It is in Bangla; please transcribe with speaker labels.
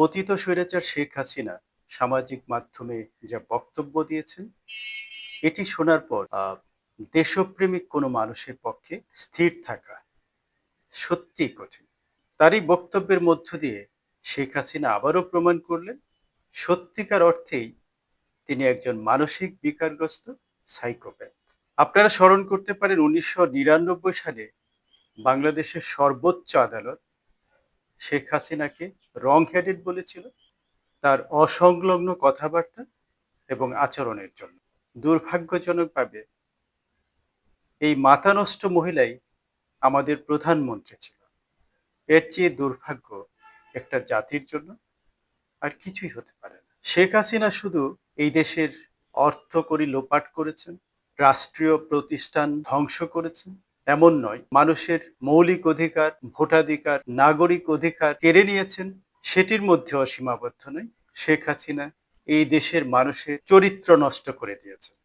Speaker 1: পতিত স্বৈরাচার শেখ হাসিনা সামাজিক মাধ্যমে যা বক্তব্য দিয়েছেন, এটি শোনার পর দেশপ্রেমিক কোনো মানুষের পক্ষে স্থির থাকা সত্যি কঠিন। তারই বক্তব্যের মধ্য দিয়ে শেখ হাসিনা আবারও প্রমাণ করলেন, সত্যিকার অর্থেই তিনি একজন মানসিক বিকারগ্রস্ত সাইকোপ্যাথ। আপনারা স্মরণ করতে পারেন, উনিশশো নিরানব্বই সালে বাংলাদেশের সর্বোচ্চ আদালত শেখ হাসিনাকে রং হেডেড বলেছিল তার অসংলগ্ন কথাবার্তা এবং আচরণের জন্য। দুর্ভাগ্যজনকভাবে এই মাতানষ্ট মহিলাই আমাদের প্রধানমন্ত্রী ছিল। এর চেয়ে দুর্ভাগ্য একটা জাতির জন্য আর কিছুই হতে পারে না। শেখ হাসিনা শুধু এই দেশের অর্থ করি লোপাট করেছেন, রাষ্ট্রীয় প্রতিষ্ঠান ধ্বংস করেছেন এমন নয়। মানুষের মৌলিক অধিকার, ভোটাধিকার, নাগরিক অধিকার কেড়ে নিয়েছেন, সেটির মধ্যেও সীমাবদ্ধ নয়। শেখ হাসিনা এই দেশের মানুষের চরিত্র নষ্ট করে দিয়েছেন।